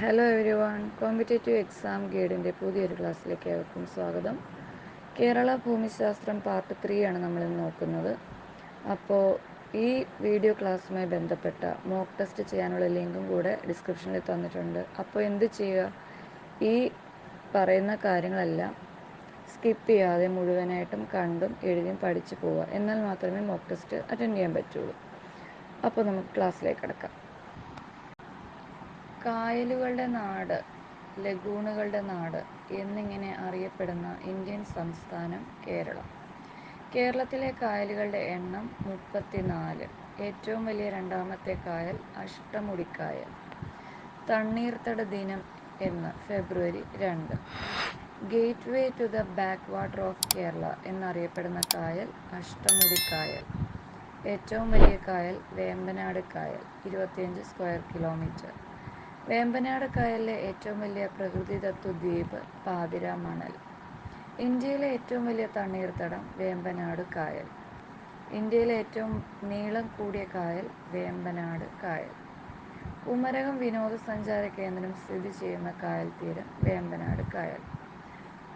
Hello everyone competitive exam ഗൈഡിന്റെ പുതിയൊരു ക്ലാസ്സിലേക്ക് ഏവർക്കും സ്വാഗതം. കേരള ഭൂമിശാസ്ത്രം പാർട്ട് ത്രീ ആണ് നമ്മളിന്ന് നോക്കുന്നത്. അപ്പോൾ ഈ വീഡിയോ ക്ലാസ്സുമായി ബന്ധപ്പെട്ട മോക്ക് ടെസ്റ്റ് ചെയ്യാനുള്ള ലിങ്കും കൂടെ ഡിസ്ക്രിപ്ഷനിൽ തന്നിട്ടുണ്ട്. അപ്പോൾ എന്ത് ചെയ്യുക? ഈ പറയുന്ന കാര്യങ്ങളെല്ലാം സ്കിപ്പ് ചെയ്യാതെ മുഴുവനായിട്ടും കണ്ടും എഴുതിയും പഠിച്ചു പോവുക. എന്നാൽ മാത്രമേ മോക്ക് ടെസ്റ്റ് അറ്റൻഡ് ചെയ്യാൻ പറ്റുള്ളൂ. അപ്പോൾ നമുക്ക് ക്ലാസ്സിലേക്ക് കിടക്കാം. കായലുകളുടെ നാട് ലഗൂണുകളുടെ നാട് എന്നിങ്ങനെ അറിയപ്പെടുന്ന ഇന്ത്യൻ സംസ്ഥാനം കേരളം. കേരളത്തിലെ കായലുകളുടെ എണ്ണം മുപ്പത്തിനാല്. ഏറ്റവും വലിയ രണ്ടാമത്തെ കായൽ അഷ്ടമുടിക്കായൽ. തണ്ണീർത്തട ദിനം എന്ന് ഫെബ്രുവരി രണ്ട്. Gateway to the backwater of Kerala എന്നറിയപ്പെടുന്ന കായൽ അഷ്ടമുടിക്കായൽ. ഏറ്റവും വലിയ കായൽ വേമ്പനാട് കായൽ ഇരുപത്തിയഞ്ച് സ്ക്വയർ കിലോമീറ്റർ. വേമ്പനാട് കായലിലെ ഏറ്റവും വലിയ പ്രകൃതിദത്ത ദ്വീപ് പാതിര മണൽ. ഇന്ത്യയിലെ ഏറ്റവും വലിയ തണ്ണീർത്തടം വേമ്പനാട് കായൽ. ഇന്ത്യയിലെ ഏറ്റവും നീളം കൂടിയ കായൽ വേമ്പനാട് കായൽ. കുമരകം വിനോദസഞ്ചാര കേന്ദ്രം സ്ഥിതി ചെയ്യുന്ന കായൽ തീരം വേമ്പനാട് കായൽ.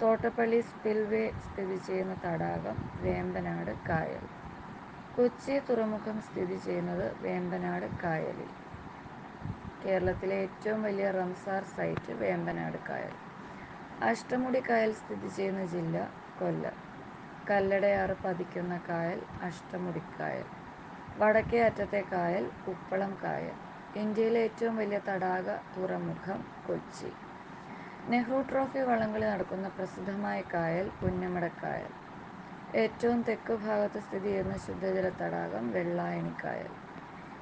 തോട്ടപ്പള്ളി സ്പിൽവേ സ്ഥിതി ചെയ്യുന്ന തടാകം വേമ്പനാട് കായൽ. കൊച്ചി തുറമുഖം സ്ഥിതി ചെയ്യുന്നത് വേമ്പനാട് കായലിൽ. കേരളത്തിലെ ഏറ്റവും വലിയ റംസാർ സൈറ്റ് വേമ്പനാട് കായൽ അഷ്ടമുടി കായൽ സ്ഥിതി ചെയ്യുന്ന ജില്ല കൊല്ലം. കല്ലടയാറ് പതിക്കുന്ന കായൽ അഷ്ടമുടിക്കായൽ വടക്കേ അറ്റത്തെ കായൽ ഉപ്പളം കായൽ. ഇന്ത്യയിലെ ഏറ്റവും വലിയ തടാക തുറമുഖം കൊച്ചി. നെഹ്റു ട്രോഫി വള്ളംകളി നടക്കുന്ന പ്രസിദ്ധമായ കായൽ പുന്നമടക്കായൽ. ഏറ്റവും തെക്ക് ഭാഗത്ത് സ്ഥിതി ചെയ്യുന്ന ശുദ്ധജല തടാകം വെള്ളായണിക്കായൽ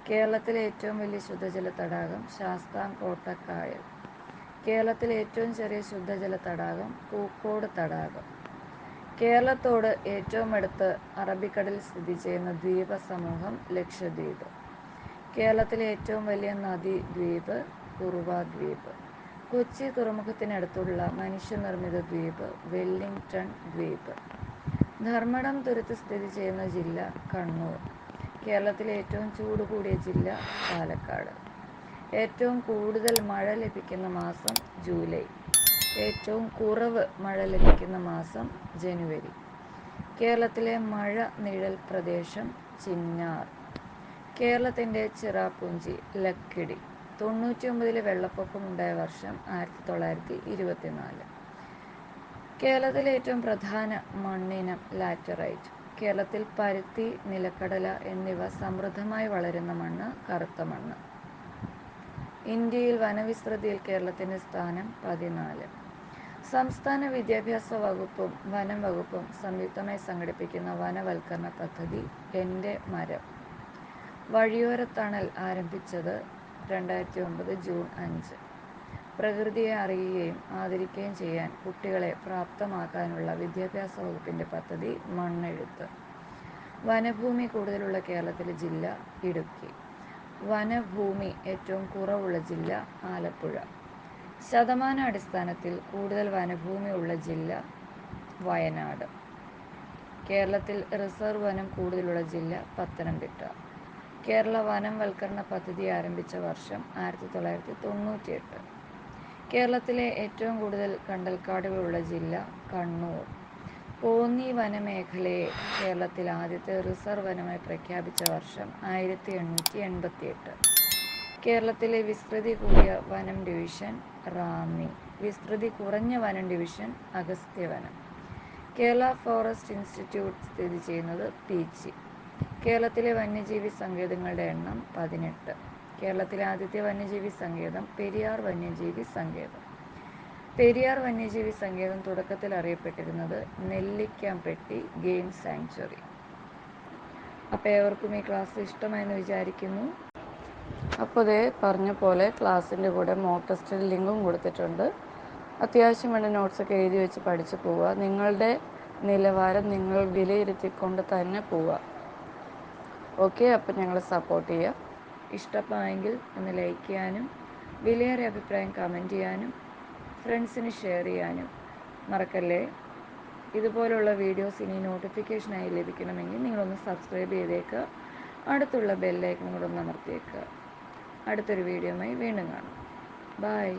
കേരളത്തിലെ ഏറ്റവും വലിയ ശുദ്ധജല തടാകം ശാസ്താംകോട്ടക്കായൽ കേരളത്തിലെ ഏറ്റവും ചെറിയ ശുദ്ധജല തടാകം പൂക്കോട് തടാകം. കേരളത്തോട് ഏറ്റവും അടുത്ത് അറബിക്കടലിൽ സ്ഥിതി ചെയ്യുന്ന ദ്വീപ സമൂഹം ലക്ഷദ്വീപ്. കേരളത്തിലെ ഏറ്റവും വലിയ നദി ദ്വീപ് കുറുവ ദ്വീപ് കൊച്ചി തുറമുഖത്തിനടുത്തുള്ള മനുഷ്യനിർമ്മിത ദ്വീപ് വെല്ലിംഗ്ടൺ ദ്വീപ്. ധർമ്മടം തുരുത്ത് സ്ഥിതി ചെയ്യുന്ന ജില്ല കണ്ണൂർ. കേരളത്തിലെ ഏറ്റവും ചൂട് കൂടിയ ജില്ല പാലക്കാട്. ഏറ്റവും കൂടുതൽ മഴ ലഭിക്കുന്ന മാസം ജൂലൈ. ഏറ്റവും കുറവ് മഴ ലഭിക്കുന്ന മാസം ജനുവരി. കേരളത്തിലെ മഴ നിഴൽ പ്രദേശം ചിന്നാർ. കേരളത്തിന്റെ ചിറാപ്പുഞ്ചി ലക്കിടി. തൊണ്ണൂറ്റി ഒമ്പതിലെ വെള്ളപ്പൊക്കമുണ്ടായ വർഷം ആയിരത്തി തൊള്ളായിരത്തി ഇരുപത്തിനാല്. കേരളത്തിലെ ഏറ്റവും പ്രധാന മണ്ണിനം ലാറ്ററൈറ്റ്. കേരളത്തിൽ പരുത്തി നിലക്കടല എന്നിവ സമൃദ്ധമായി വളരുന്ന മണ്ണ് കറുത്ത മണ്ണ്. ഇന്ത്യയിൽ വനവിസ്തൃതിയിൽ കേരളത്തിന്റെ സ്ഥാനം പതിനാല്. സംസ്ഥാന വിദ്യാഭ്യാസ വകുപ്പും വനം വകുപ്പും സംയുക്തമായി സംഘടിപ്പിക്കുന്ന വനവൽക്കരണ പദ്ധതി എന്റെ മരം. വഴിയോര തണൽ ആരംഭിച്ചത് രണ്ടായിരത്തി ഒമ്പത് ജൂൺ അഞ്ച്. പ്രകൃതിയെ അറിയുകയും ആദരിക്കുകയും ചെയ്യാൻ കുട്ടികളെ പ്രാപ്തമാക്കാനുള്ള വിദ്യാഭ്യാസ വകുപ്പിന്റെ പദ്ധതി മണ്ണെഴുത്ത്. വനഭൂമി കൂടുതലുള്ള കേരളത്തിലെ ജില്ല ഇടുക്കി. വനഭൂമി ഏറ്റവും കുറവുള്ള ജില്ല ആലപ്പുഴ. ശതമാന അടിസ്ഥാനത്തിൽ കൂടുതൽ വനഭൂമി ഉള്ള ജില്ല വയനാട്. കേരളത്തിൽ റിസർവ് വനം കൂടുതലുള്ള ജില്ല പത്തനംതിട്ട. കേരള വനംവൽക്കരണ പദ്ധതി ആരംഭിച്ച വർഷം ആയിരത്തി തൊള്ളായിരത്തി തൊണ്ണൂറ്റിയെട്ട്. കേരളത്തിലെ ഏറ്റവും കൂടുതൽ കണ്ടൽക്കാടുകളുള്ള ജില്ല കണ്ണൂർ. കോന്നി വനമേഖലയെ കേരളത്തിൽ ആദ്യത്തെ റിസർവ് വനമായി പ്രഖ്യാപിച്ച വർഷം ആയിരത്തി എണ്ണൂറ്റി എൺപത്തിയെട്ട് കേരളത്തിലെ വിസ്തൃതി കൂടിയ വനം ഡിവിഷൻ റാന്നി വിസ്തൃതി കുറഞ്ഞ വനം division Agasthyavanam Kerala forest institute സ്ഥിതി ചെയ്യുന്നത് പീച്ചി. കേരളത്തിലെ വന്യജീവി സങ്കേതങ്ങളുടെ എണ്ണം പതിനെട്ട്. കേരളത്തിലെ ആദ്യത്തെ വന്യജീവി സങ്കേതം പെരിയാർ വന്യജീവി സങ്കേതം. പെരിയാർ വന്യജീവി സങ്കേതം തുടക്കത്തിൽ അറിയപ്പെട്ടിരുന്നത് നെല്ലിക്കാംപെട്ടി ഗെയിം സാങ്ച്വറി. അപ്പോൾ ഏവർക്കും ഈ ക്ലാസ് ഇഷ്ടമായെന്ന് വിചാരിക്കുന്നു. അപ്പോൾ ഇതേ പറഞ്ഞ പോലെ ക്ലാസ്സിന്റെ കൂടെ മോക്ക് ടെസ്റ്റിൽ ലിങ്കും കൊടുത്തിട്ടുണ്ട്. അത്യാവശ്യം വേണ്ട നോട്ട്സൊക്കെ എഴുതി വെച്ച് പഠിച്ചു പോവുക. നിങ്ങളുടെ നിലവാരം നിങ്ങൾ വിലയിരുത്തിക്കൊണ്ട് തന്നെ പോവുക. ഓക്കെ അപ്പം ഞങ്ങളെ സപ്പോർട്ട് ചെയ്യുക. ഇഷ്ടമായെങ്കിൽ ഒന്ന് ലൈക്ക് ചെയ്യാനും വിലയേറിയ അഭിപ്രായം കമന്റ് ചെയ്യാനും ഫ്രണ്ട്സിന് ഷെയർ ചെയ്യാനും മറക്കല്ലേ? ഇതുപോലുള്ള വീഡിയോസ് ഇനി നോട്ടിഫിക്കേഷനായി ലഭിക്കണമെങ്കിൽ നിങ്ങളൊന്ന് സബ്സ്ക്രൈബ് ചെയ്തേക്കുക. അടുത്തുള്ള ബെല്ലൈക്കൺ കൂടെ ഒന്ന് അമർത്തിയേക്കുക. അടുത്തൊരു വീഡിയോയുമായി വീണ്ടും കാണാം. ബൈ